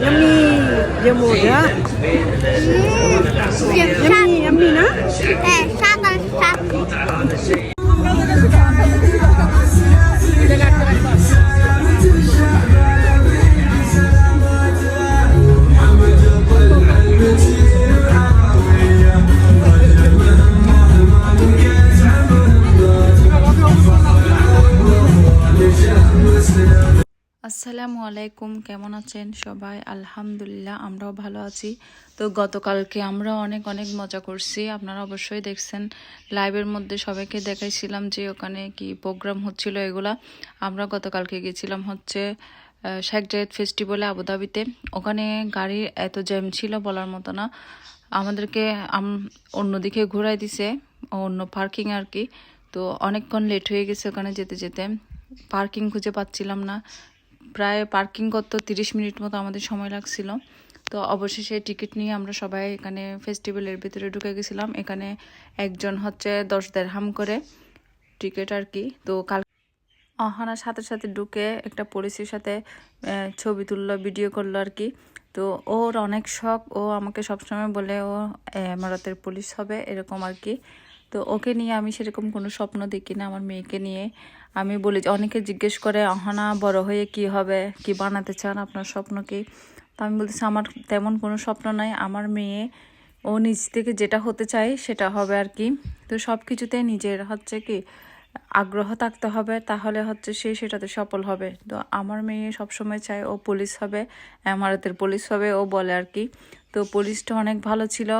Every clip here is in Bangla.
yummy. Dia muda. Hmm. Yummy yummy nah? Eh, আসসালামু আলাইকুম, কেমন আছেন সবাই? আলহামদুলিল্লাহ, আমরাও ভালো আছি। তো গতকালকে আমরা অনেক অনেক মজা করছি। আপনারা অবশ্যই দেখছেন, লাইভের মধ্যে সবাইকে দেখাইছিলাম যে ওখানে কি প্রোগ্রাম হচ্ছিল এগুলা। আমরা গতকালকে গেছিলাম হচ্ছে শেখ জায়েদ ফেস্টিভ্যালে আবুধাবিতে ওখানে গাড়ির এত জ্যাম ছিল বলার মতো না। আমাদেরকে অন্যদিকে ঘুরাই দিছে, অন্য পার্কিং আর কি। তো অনেকক্ষণ লেট হয়ে গেছে ওখানে যেতে যেতে। পার্কিং খুঁজে পাচ্ছিলাম না। প্রায় পার্কিং করতে তিরিশ মিনিট মতো আমাদের সময় লাগছিল। তো অবশেষে টিকিট নিয়ে আমরা সবাই এখানে ফেস্টিভ্যালের ভিতরে ঢুকে গেছিলাম। এখানে একজন হচ্ছে দশ দেড়হাম করে টিকিট আর কি। তো কাল অহানার সাথে সাথে ঢুকে একটা পুলিশের সাথে ছবি তুললো, ভিডিও করল আর কি। তো ওর অনেক শখ। ও আমাকে সবসময় বলে ও এমারাতের পুলিশ হবে, এরকম আর কি। তো ওকে নিয়ে আমি সেরকম কোনো স্বপ্ন দেখি না, আমার মেয়েকে নিয়ে। আমি বলি অনেকে জিজ্ঞেস করে অহনা বড় হয়ে কি হবে? কি বানাতে চান আপনার স্বপ্ন কি? তো আমি বলতেছি, আমার তেমন কোনো স্বপ্ন নাই। আমার মেয়ে, ও নিজ থেকে যেটা হতে চায় সেটা হবে আর কি। তো সব কিছুতে নিজের হচ্ছে কি, আগ্রহ থাকতে হবে, তাহলে হচ্ছে সে সেটাতে সফল হবে। তো আমার মেয়ে সবসময় চায় ও পুলিশ হবে আমারতের পুলিশ হবে, ও বলে আর কি। তো পুলিশটা অনেক ভালো ছিল।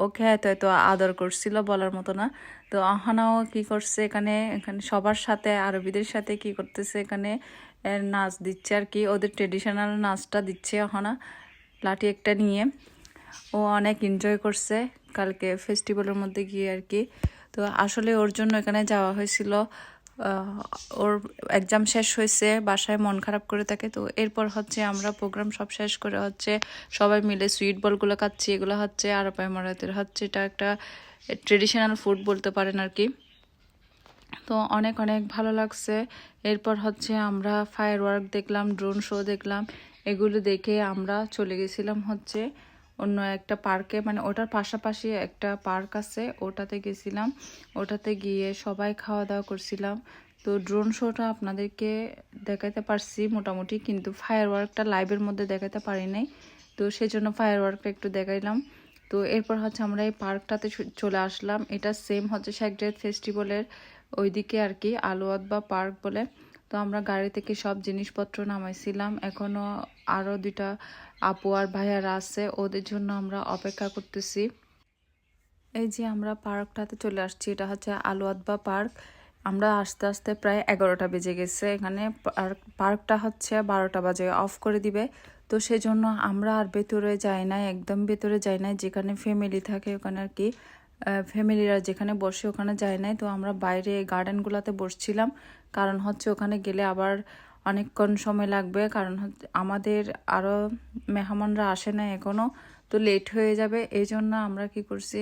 ওকে এত এত আদর করছিল বলার মতো না। তো আহানাও কি করছে এখানে? এখানে সবার সাথে, আরবিদের সাথে কি করতেছে এখানে? নাচ দিচ্ছে আর কি। ওদের ট্রেডিশনাল নাচটা দিচ্ছে আহানা, লাঠি একটা নিয়ে। ও অনেক এনজয় করছে কালকে ফেস্টিভ্যালের মধ্যে গিয়ে আর কি। তো আসলে ওর জন্য এখানে যাওয়া হয়েছিল ওর এক্সাম শেষ হয়েছে, বাসায় মন খারাপ করে থাকে, তো এরপর হচ্ছে আমরা প্রোগ্রাম সব শেষ করে হচ্ছে সবাই মিলে সুইট বলগুলো খাচ্ছি, এগুলো হচ্ছে আরব এমারাতের হচ্ছে এটা একটা ট্রেডিশনাল ফুড বলতে পারেন আর কি। তো অনেক অনেক ভালো লাগছে। এরপর হচ্ছে আমরা ফায়ার ওয়ার্ক দেখলাম ড্রোন শো দেখলাম, এগুলো দেখে আমরা চলে গেছিলাম হচ্ছে অন্য একটা পার্কে মানে ওটার পাশাপাশি একটা পার্ক আছে, ওটাতে গেছিলাম। ওটাতে গিয়ে সবাই খাওয়া দাওয়া করছিলাম। তো ড্রোন শোটা আপনাদেরকে দেখাতে পারছি মোটামুটি, কিন্তু ফায়ার ওয়ার্কটা লাইভের মধ্যে দেখাতে পারি নাই। তো সেজন্য ফায়ার ওয়ার্কটা একটু দেখাইলাম। তো এরপর হচ্ছে আমরা এই পার্কটাতে চলে আসলাম। এটা সেম হচ্ছে জায়েদ ফেস্টিভ্যালের ওইদিকে আর কি আলোয়াত বা পার্ক বলে। তো আমরা গাড়ি থেকে সব জিনিসপত্র নামাইছিলাম। এখনও আরও দুইটা আপু আর ভাইয়ারা আছে, ওদের জন্য আমরা অপেক্ষা করতেছি। এই যে আমরা পার্কটাতে চলে আসছি, এটা হচ্ছে আলোয়াত বা পার্ক। আমরা আস্তে আস্তে প্রায় এগারোটা বেজে গেছে, এখানে পার্ক- পার্কটা হচ্ছে বারোটা বাজে, অফ করে দিবে। তো সেজন্য আমরা আর ভেতরে যাই না একদম ভেতরে যাই না যেখানে ফ্যামিলি থাকে ওখানে আর কি। ফ্যামিলিরা যেখানে বসে ওখানে যায় নাই, তো আমরা বাইরে গার্ডেনগুলোতে বসছিলাম। কারণ হচ্ছে ওখানে গেলে আবার অনেকক্ষণ সময় লাগবে, কারণ আমাদের আরও মেহমানরা আসে না এখনও তো লেট হয়ে যাবে। এই জন্য আমরা কি করছি,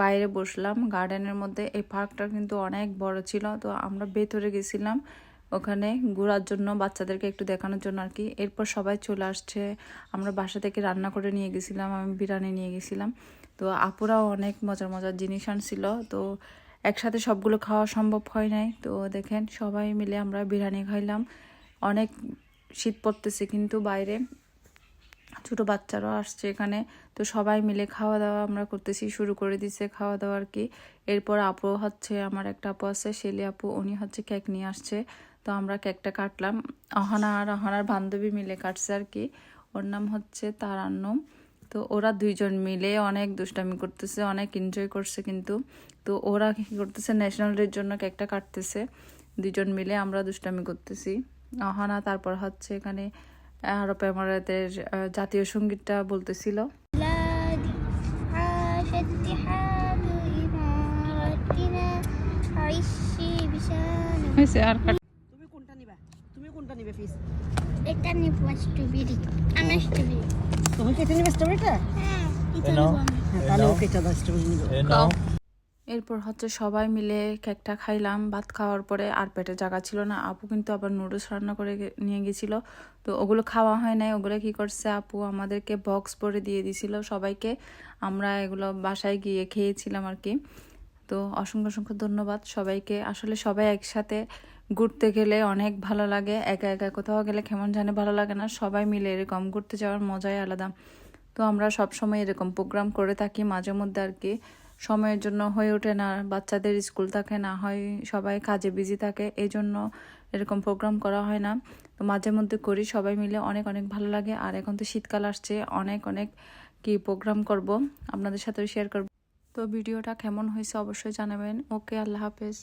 বাইরে বসলাম। গার্ডেনের মধ্যে এই পার্কটা কিন্তু অনেক বড় ছিল, তো আমরা ভেতরে গেছিলাম ওখানে ঘোরার জন্য বাচ্চাদেরকে একটু দেখানোর জন্য আর কি। এরপর সবাই চলে আসছে। আমরা বাসা থেকে রান্না করে নিয়ে গেছিলাম, আমি বিরিয়ানি নিয়ে গেছিলাম। তো আপুরাও অনেক মজার মজার জিনিস আনছিল, তো একসাথে সবগুলো খাওয়া সম্ভব হয় নাই। তো দেখেন সবাই মিলে আমরা বিরিয়ানি খাইলাম। অনেক শীত পড়তেছে কিন্তু বাইরে। ছোট বাচ্চারাও আসছে এখানে। তো সবাই মিলে খাওয়া দাওয়া আমরা করতেছি, শুরু করে দিছে খাওয়া দাওয়া আর কি। এরপর আপু হচ্ছে আমার একটা আপু আছে, শেলি আপু, উনি হচ্ছে কেক নিয়ে আসছে। তো আমরা কেকটা কাটলাম। অহনা আর অহনার বান্ধবী মিলে কাটছে আর কি। ওর নাম হচ্ছে তারান্নম। তো ওরা দুইজন মিলে অনেক দুষ্টামি করতেছে, অনেক এনজয় করছে কিন্তু। তো ওরা কী করতেছে ন্যাশনাল ডের জন্য কেকটা কাটতেছে। দুজন মিলে আমরা দুষ্টামি করতেছি। হানা তারপর হচ্ছে এখানে আরব জাতীয় সঙ্গীতটা বলতেছিল। তুমি কোনটা তুমি নিবে ফিস? এটা নিব স্ট্রবেরি আমি স্ট্রবেরি তুমি কেটে নিবে স্ট্রবেরিটা হ্যাঁ। তাহলে ওকে স্ট্রবেরি নিব। এরপর হচ্ছে সবাই মিলে কেকটা খাইলাম, ভাত খাওয়ার পরে আর পেটে জায়গা ছিল না। আপু কিন্তু আবার নুডলস রান্না করে নিয়ে গেছিল। তো ওগুলো খাওয়া হয় নাই। ওগুলো কি করছে আপু? আমাদেরকে বক্স ভরে দিয়ে দিছিল সবাইকে। আমরা এগুলো বাসায় গিয়ে খেয়েছিলাম আর কি। তো অসংখ্য অসংখ্য ধন্যবাদ সবাইকে। আসলে সবাই একসাথে ঘুরতে গেলে অনেক ভালো লাগে। একা একা কোথাও গেলে কেমন জানে ভালো লাগে না। সবাই মিলে এরকম ঘুরতে যাওয়ার মজাই আলাদা। তো আমরা সব সময় এরকম প্রোগ্রাম করে থাকি মাঝে মধ্যে আর কি। সময়ের জন্য হয়ে ওঠে না, বাচ্চাদের স্কুল থাকে না, হয় সবাই কাজে বিজি থাকে এই জন্য এরকম প্রোগ্রাম করা হয় না। তো মাঝে মধ্যে করি, সবাই মিলে অনেক অনেক ভালো লাগে। আর এখন তো শীতকাল আসছে, অনেক অনেক কি প্রোগ্রাম করব, আপনাদের সাথে শেয়ার করব। তো ভিডিওটা কেমন হয়েছে অবশ্যই জানাবেন। ওকে, আল্লাহ হাফেজ।